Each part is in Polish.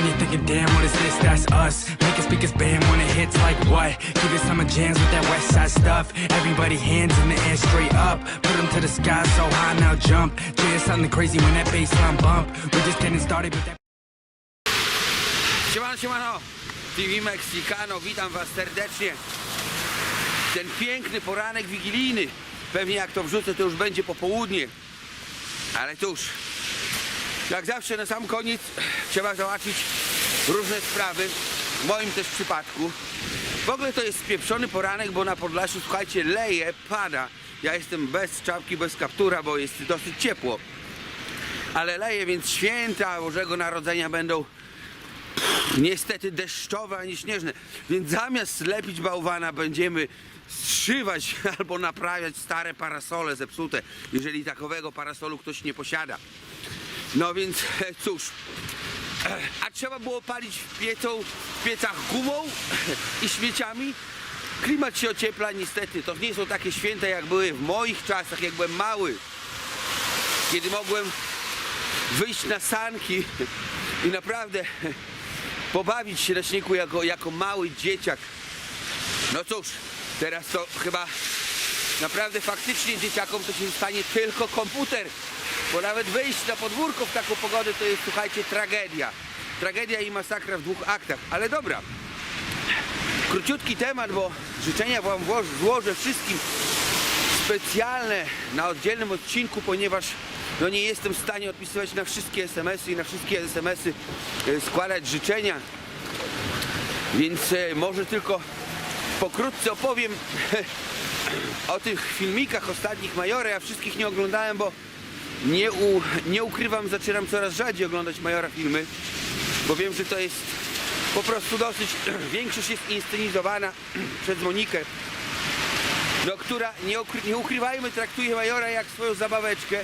When you're thinking, damn, what is this? That's us. Making speakers bam when it hits like what? Keep it summer jams with that west side stuff. Everybody hands in the air straight up. Put them to the sky so high now jump. Something crazy when that bass line bump. We're just getting started with that. Siemano, siemano! TV Mexicano, witam was serdecznie. Ten piękny poranek wigilijny. Pewnie jak to wrzucę, to już będzie popołudnie. Ale cóż, jak zawsze na sam koniec trzeba załatwić różne sprawy. W moim też przypadku. W ogóle to jest spieprzony poranek, bo na Podlasiu, słuchajcie, leje, pada. Ja jestem bez czapki, bez kaptura, bo jest dosyć ciepło. Ale leje, więc święta Bożego Narodzenia będą niestety deszczowe, a nie śnieżne. Więc zamiast lepić bałwana będziemy zszywać albo naprawiać stare parasole zepsute, jeżeli takowego parasolu ktoś nie posiada. No więc cóż, a trzeba było palić piecą, w piecach gumą i śmieciami? Klimat się ociepla niestety. To nie są takie święta jak były w moich czasach, jak byłem mały. Kiedy mogłem wyjść na sanki i naprawdę pobawić się na śniegu jako, jako mały dzieciak. No cóż, teraz to chyba naprawdę faktycznie dzieciakom to się stanie tylko komputer. Bo nawet wyjść na podwórko w taką pogodę to jest, słuchajcie, tragedia. Tragedia i masakra w dwóch aktach. Ale dobra, króciutki temat, bo życzenia wam wło- złożę wszystkim specjalne na oddzielnym odcinku, ponieważ no nie jestem w stanie odpisywać na wszystkie SMS-y i na wszystkie SMS-y e, składać życzenia. Więc e, może tylko pokrótce opowiem o tych filmikach ostatnich Majora. Ja wszystkich nie oglądałem, bo nie, u, nie ukrywam, zaczynam coraz rzadziej oglądać Majora filmy, bo wiem, że to jest po prostu dosyć, większość jest inscenizowana przez Monikę, no, która, nie, ukry, nie ukrywajmy, traktuje Majora jak swoją zabaweczkę.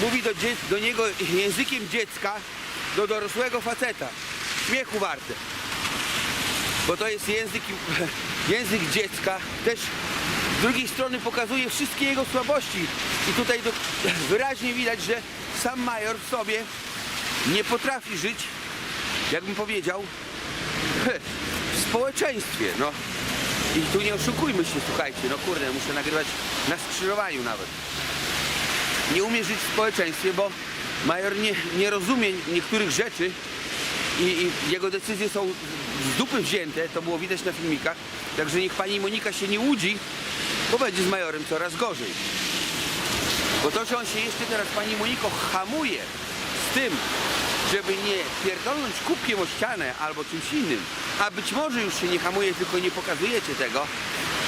Mówi do, dzie- do niego językiem dziecka, do dorosłego faceta. Śmiechu warte. Bo to jest język, język dziecka. Też z drugiej strony pokazuje wszystkie jego słabości. I tutaj do, wyraźnie widać, że sam Major w sobie nie potrafi żyć, jakbym powiedział, w społeczeństwie. No. I tu nie oszukujmy się, słuchajcie, no kurde, muszę nagrywać na skrzyżowaniu nawet. Nie umie żyć w społeczeństwie, bo major nie, nie rozumie niektórych rzeczy i, i jego decyzje są z dupy wzięte, to było widać na filmikach. Także niech pani Monika się nie łudzi, bo będzie z majorem coraz gorzej. Bo to, że on się jeszcze teraz pani Moniko hamuje z tym, żeby nie pierdolnąć kubkiem o ścianę albo czymś innym, a być może już się nie hamuje, tylko nie pokazujecie tego,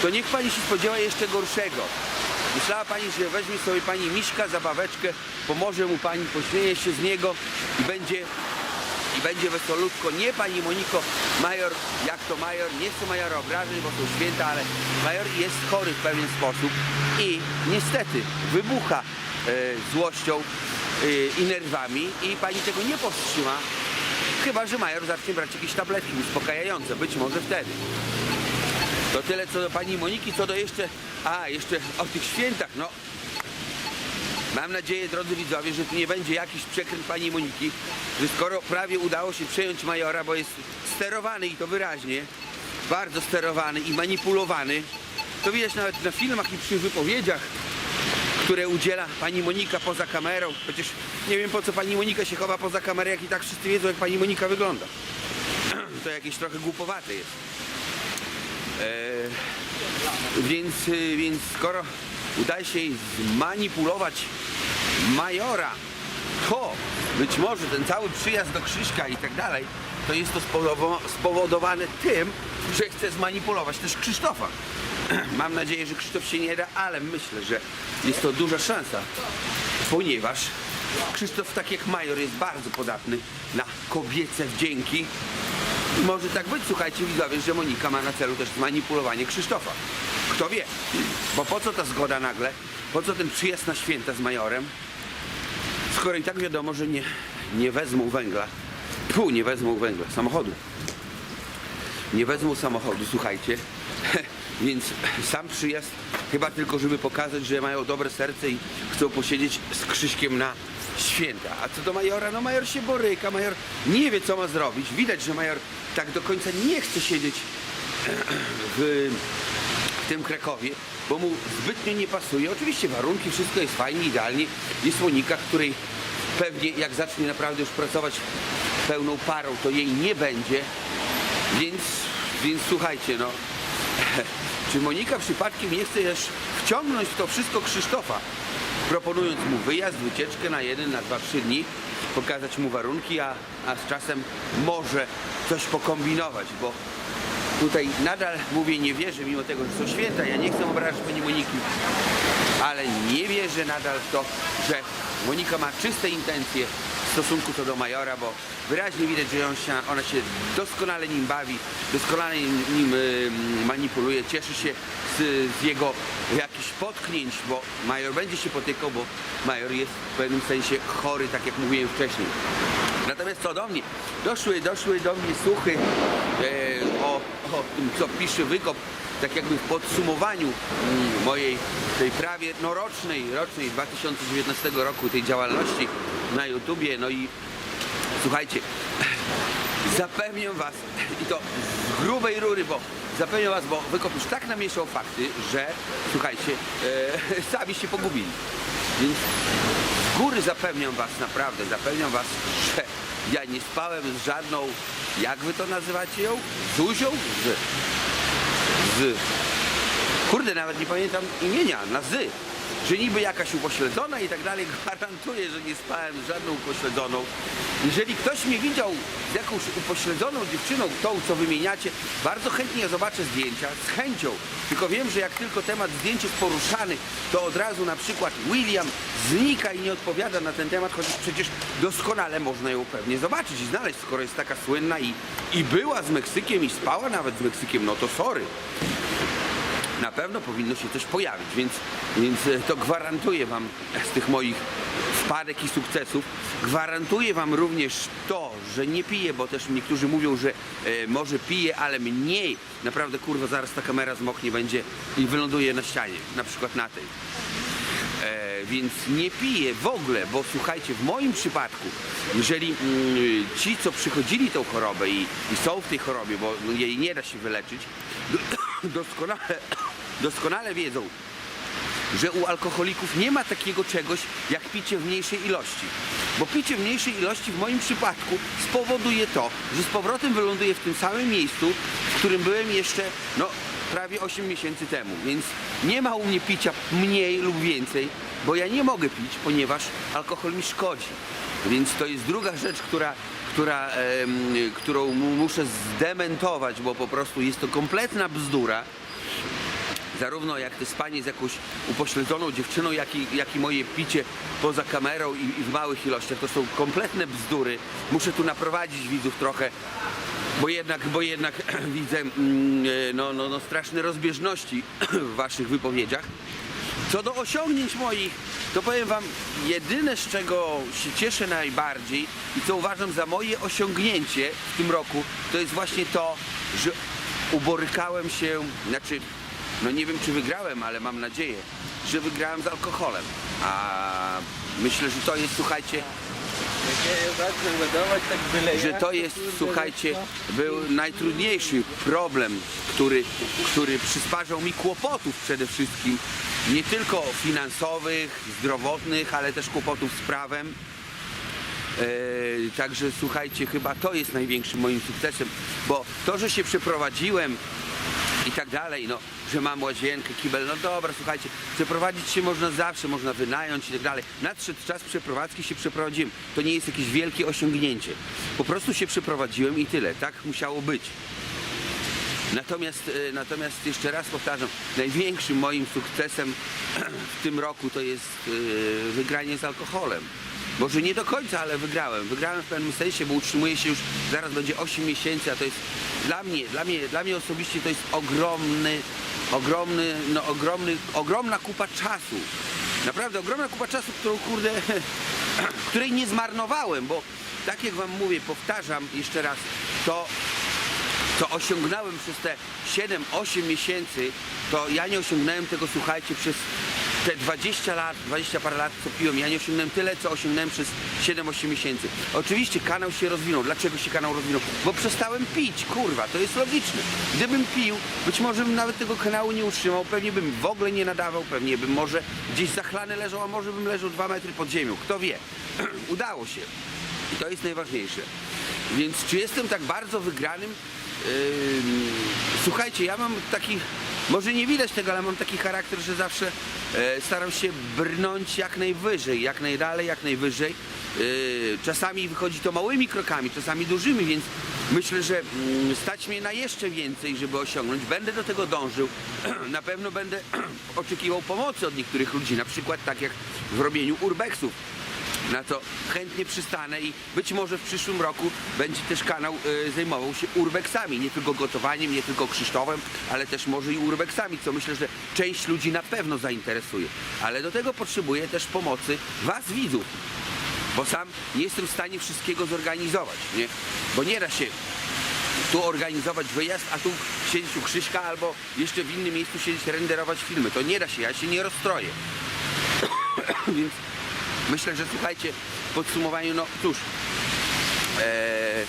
to niech pani się spodziewa jeszcze gorszego. Myślała pani, że weźmie sobie pani Miśka zabaweczkę, pomoże mu pani, pośmieje się z niego i będzie i będzie wesolutko. Nie pani Moniko, major, jak to major, nie chcę majora obrażać, bo są święta, ale major jest chory w pewien sposób i niestety wybucha e, złością e, i nerwami i pani tego nie powstrzyma, chyba że major zacznie brać jakieś tabletki uspokajające, być może wtedy. To tyle co do pani Moniki, co do jeszcze, a jeszcze o tych świętach, no Mam nadzieję, drodzy widzowie, że tu nie będzie jakiś przekręt pani Moniki, że skoro prawie udało się przejąć majora, bo jest sterowany i to wyraźnie, bardzo sterowany i manipulowany, to widać nawet na filmach i przy wypowiedziach, które udziela pani Monika poza kamerą. Chociaż nie wiem po co pani Monika się chowa poza kamerą, jak i tak wszyscy wiedzą, jak pani Monika wygląda. To jakieś trochę głupowate jest. Eee, więc, y, więc skoro udaje się jej zmanipulować majora, to być może ten cały przyjazd do Krzyśka i tak dalej, to jest to spowodowa- spowodowane tym, że chce zmanipulować też Krzysztofa. Mam nadzieję, że Krzysztof się nie da, ale myślę, że jest to duża szansa, ponieważ Krzysztof, tak jak major, jest bardzo podatny na kobiece wdzięki. Może tak być, słuchajcie widzowie, że Monika ma na celu też zmanipulowanie Krzysztofa. Kto wie? Bo po co ta zgoda nagle? Po co ten przyjazd na święta z majorem? Skoro i tak wiadomo, że nie, nie wezmą węgla. Pół nie wezmą węgla, samochodu. Nie wezmą samochodu, słuchajcie. Więc sam przyjazd Chyba tylko, żeby pokazać, że mają dobre serce i chcą posiedzieć z Krzyśkiem na święta. A co do Majora, no Major się boryka, Major nie wie, co ma zrobić. Widać, że Major tak do końca nie chce siedzieć w, w tym Krakowie, bo mu zbytnio nie pasuje. Oczywiście warunki, wszystko jest fajnie, idealnie. Jest Monika, której pewnie jak zacznie naprawdę już pracować pełną parą, to jej nie będzie. Więc, więc słuchajcie, no. Czy Monika przypadkiem nie chce też wciągnąć w to wszystko Krzysztofa, proponując mu wyjazd, wycieczkę na jeden, na dwa, trzy dni, pokazać mu warunki, a, a z czasem może coś pokombinować, bo tutaj nadal mówię, nie wierzę, mimo tego, że są święta, ja nie chcę obrażać pani Moniki, ale nie wierzę nadal w to, że Monika ma czyste intencje w stosunku co do Majora, bo wyraźnie widać, że się, ona się doskonale nim bawi, doskonale nim, manipuluje, cieszy się z, z jego jakichś potknięć, bo Major będzie się potykał, bo Major jest w pewnym sensie chory, tak jak mówiłem wcześniej. Natomiast co do mnie, doszły, doszły do mnie słuchy e, o, tym, co pisze Wykop, tak jakby w podsumowaniu mm, mojej tej prawie no rocznej, rocznej 2019 roku tej działalności na YouTubie, no i słuchajcie, zapewniam was i to z grubej rury, bo zapewniam was, bo Wykop już tak namieszał fakty, że słuchajcie, e, sami się pogubili. Więc z góry zapewniam was, naprawdę zapewniam was, że ja nie spałem z żadną, jak wy to nazywacie ją? Zuzią? Z. Z. Kurde, nawet nie pamiętam imienia, na. Że niby jakaś upośledzona i tak dalej, gwarantuję, że nie spałem żadną upośledzoną. Jeżeli ktoś mnie widział z jakąś upośledzoną dziewczyną, tą co wymieniacie, bardzo chętnie zobaczę zdjęcia, z chęcią. Tylko wiem, że jak tylko temat zdjęć jest poruszany, to od razu na przykład William znika i nie odpowiada na ten temat, chociaż przecież doskonale można ją pewnie zobaczyć i znaleźć, skoro jest taka słynna i, i była z Meksykiem i spała nawet z Meksykiem, no to sorry na pewno powinno się coś pojawić, więc, więc e, to gwarantuję Wam z tych moich wpadek i sukcesów. Gwarantuję Wam również to, że nie piję, bo też niektórzy mówią, że e, może piję, ale mniej. Naprawdę kurwa zaraz ta kamera zmoknie będzie i wyląduje na ścianie, na przykład na tej. E, więc nie piję w ogóle, bo słuchajcie, w moim przypadku, jeżeli mm, ci, co przychodzili tą chorobę i, i są w tej chorobie, bo jej nie da się wyleczyć, doskonale, doskonale wiedzą, że u alkoholików nie ma takiego czegoś jak picie w mniejszej ilości. Bo picie w mniejszej ilości w moim przypadku spowoduje to, że z powrotem wyląduję w tym samym miejscu, w którym byłem jeszcze no, prawie 8 miesięcy temu. Więc nie ma u mnie picia mniej lub więcej, bo ja nie mogę pić, ponieważ alkohol mi szkodzi. Więc to jest druga rzecz, która, która, em, którą mu- muszę zdementować, bo po prostu jest to kompletna bzdura zarówno jak te spanie z jakąś upośledzoną dziewczyną, jak i, jak i moje picie poza kamerą i, i w małych ilościach. To są kompletne bzdury. Muszę tu naprowadzić widzów trochę, bo jednak, bo jednak widzę mm, e, no, no, no, straszne rozbieżności w waszych wypowiedziach. Co do osiągnięć moich, to powiem wam, jedyne z czego się cieszę najbardziej i co uważam za moje osiągnięcie w tym roku, to jest właśnie to, że uborykałem się, znaczy, no nie wiem czy wygrałem, ale mam nadzieję, że wygrałem z alkoholem. A myślę, że to jest, słuchajcie, że to jest, słuchajcie, był najtrudniejszy problem, który, który przysparzał mi kłopotów przede wszystkim, nie tylko finansowych, zdrowotnych, ale też kłopotów z prawem. E, także słuchajcie, chyba to jest największym moim sukcesem, bo to, że się przeprowadziłem i tak dalej, no, że mam łazienkę, kibel, no dobra, słuchajcie, przeprowadzić się można zawsze, można wynająć i tak dalej. Nadszedł czas przeprowadzki, się przeprowadziłem. To nie jest jakieś wielkie osiągnięcie. Po prostu się przeprowadziłem i tyle. Tak musiało być. Natomiast, e, natomiast jeszcze raz powtarzam, największym moim sukcesem w tym roku to jest e, wygranie z alkoholem. Może nie do końca, ale wygrałem. Wygrałem w pewnym sensie, bo utrzymuję się już, zaraz będzie 8 miesięcy, a to jest dla mnie, dla mnie, dla mnie osobiście to jest ogromny, ogromny, no ogromny, ogromna kupa czasu. Naprawdę ogromna kupa czasu, którą kurde, której nie zmarnowałem, bo tak jak wam mówię, powtarzam jeszcze raz, to co osiągnąłem przez te 7-8 miesięcy, to ja nie osiągnąłem tego, słuchajcie, przez te 20 lat, 20 parę lat, co piłem. Ja nie osiągnąłem tyle, co osiągnąłem przez 7-8 miesięcy. Oczywiście kanał się rozwinął. Dlaczego się kanał rozwinął? Bo przestałem pić, kurwa, to jest logiczne. Gdybym pił, być może bym nawet tego kanału nie utrzymał, pewnie bym w ogóle nie nadawał, pewnie bym może gdzieś zachlany leżał, a może bym leżał 2 metry pod ziemią. Kto wie? Udało się. I to jest najważniejsze. Więc czy jestem tak bardzo wygranym? Ym, słuchajcie, ja mam taki, może nie widać tego, ale mam taki charakter, że zawsze e, staram się brnąć jak najwyżej, jak najdalej, jak najwyżej. Yy, czasami wychodzi to małymi krokami, czasami dużymi, więc myślę, że mm, stać mnie na jeszcze więcej, żeby osiągnąć. Będę do tego dążył. Na pewno będę oczekiwał pomocy od niektórych ludzi, na przykład tak jak w robieniu urbexów na to chętnie przystanę i być może w przyszłym roku będzie też kanał y, zajmował się urbexami, nie tylko gotowaniem, nie tylko Krzysztofem, ale też może i urbexami, co myślę, że część ludzi na pewno zainteresuje. Ale do tego potrzebuję też pomocy was widzów, bo sam nie jestem w stanie wszystkiego zorganizować, nie? Bo nie da się tu organizować wyjazd, a tu siedzieć u Krzyśka albo jeszcze w innym miejscu siedzieć renderować filmy. To nie da się, ja się nie rozstroję. Więc myślę, że słuchajcie, w podsumowaniu, no cóż, e,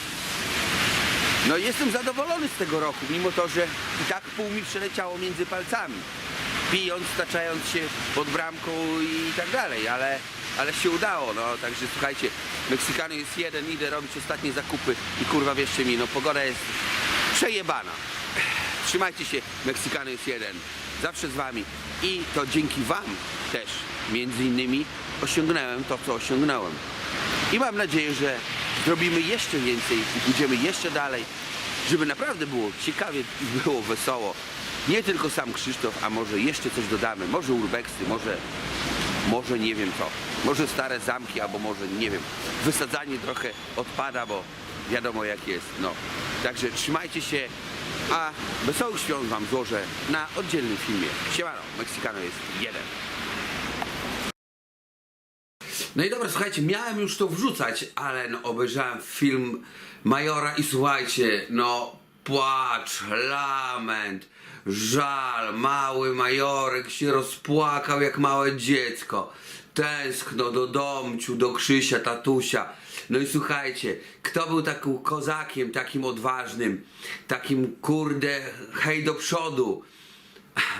no jestem zadowolony z tego roku, mimo to, że i tak pół mi przeleciało między palcami, pijąc, staczając się pod bramką i tak dalej, ale, ale się udało, no także słuchajcie, Meksykano jest jeden, idę robić ostatnie zakupy i kurwa wierzcie mi, no pogoda jest przejebana. Trzymajcie się, Meksykano jest jeden. Zawsze z wami. I to dzięki wam też, między innymi, osiągnąłem to, co osiągnąłem. I mam nadzieję, że zrobimy jeszcze więcej i pójdziemy jeszcze dalej, żeby naprawdę było ciekawie i było wesoło. Nie tylko sam Krzysztof, a może jeszcze coś dodamy. Może urbexy, może, może nie wiem co. Może stare zamki, albo może, nie wiem, wysadzanie trochę odpada, bo wiadomo jak jest. No. Także trzymajcie się, a wesołych świąt Wam złożę na oddzielnym filmie. Siemano, Meksykano jest jeden. No i dobra, słuchajcie, miałem już to wrzucać, ale no obejrzałem film Majora i słuchajcie, no płacz, lament, żal, mały Majorek się rozpłakał jak małe dziecko. Tęskno do domciu, do Krzysia, tatusia. No i słuchajcie, kto był takim kozakiem, takim odważnym, takim kurde hej do przodu,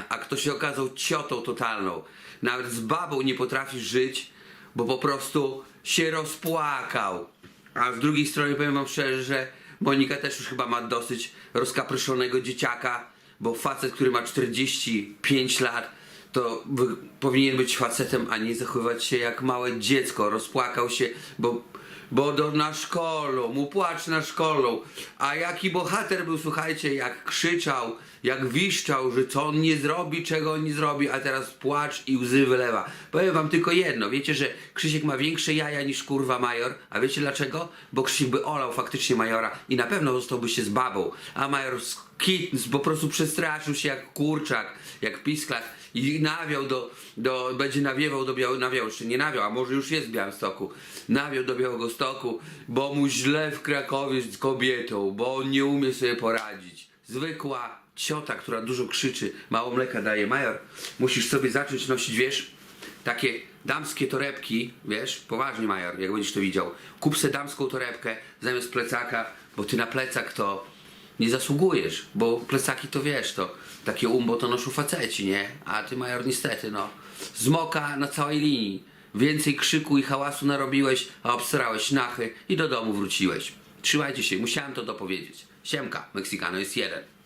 a kto się okazał ciotą totalną. Nawet z babą nie potrafisz żyć, bo po prostu się rozpłakał. A z drugiej strony powiem wam szczerze, że Monika też już chyba ma dosyć rozkapryszonego dzieciaka, bo facet, który ma 45 lat, to powinien być facetem, a nie zachowywać się jak małe dziecko. Rozpłakał się, bo, bo do, na szkolu, mu płacz na szkolu. A jaki bohater był, słuchajcie, jak krzyczał, jak wiszczał, że co on nie zrobi, czego on nie zrobi, a teraz płacz i łzy wylewa. Powiem wam tylko jedno, wiecie, że Krzysiek ma większe jaja niż kurwa Major, a wiecie dlaczego? Bo Krzysiek by olał faktycznie Majora i na pewno zostałby się z babą, a Major z po prostu przestraszył się jak kurczak, jak pisklak i nawiał do, do będzie nawiewał do Białego, nawiał jeszcze nie nawiał, a może już jest w Białymstoku, nawiał do Białego Stoku, bo mu źle w Krakowie z kobietą, bo on nie umie sobie poradzić. Zwykła ciota, która dużo krzyczy, mało mleka daje. Major, musisz sobie zacząć nosić, wiesz, takie damskie torebki, wiesz, poważnie Major, jak będziesz to widział. Kup sobie damską torebkę zamiast plecaka, bo ty na plecak to nie zasługujesz, bo plecaki to wiesz, to takie umbo to noszą faceci, nie? A ty Major niestety, no, zmoka na całej linii. Więcej krzyku i hałasu narobiłeś, a obsrałeś nachy i do domu wróciłeś. Trzymajcie się, musiałem to dopowiedzieć. Siemka, Meksykano jest jeden.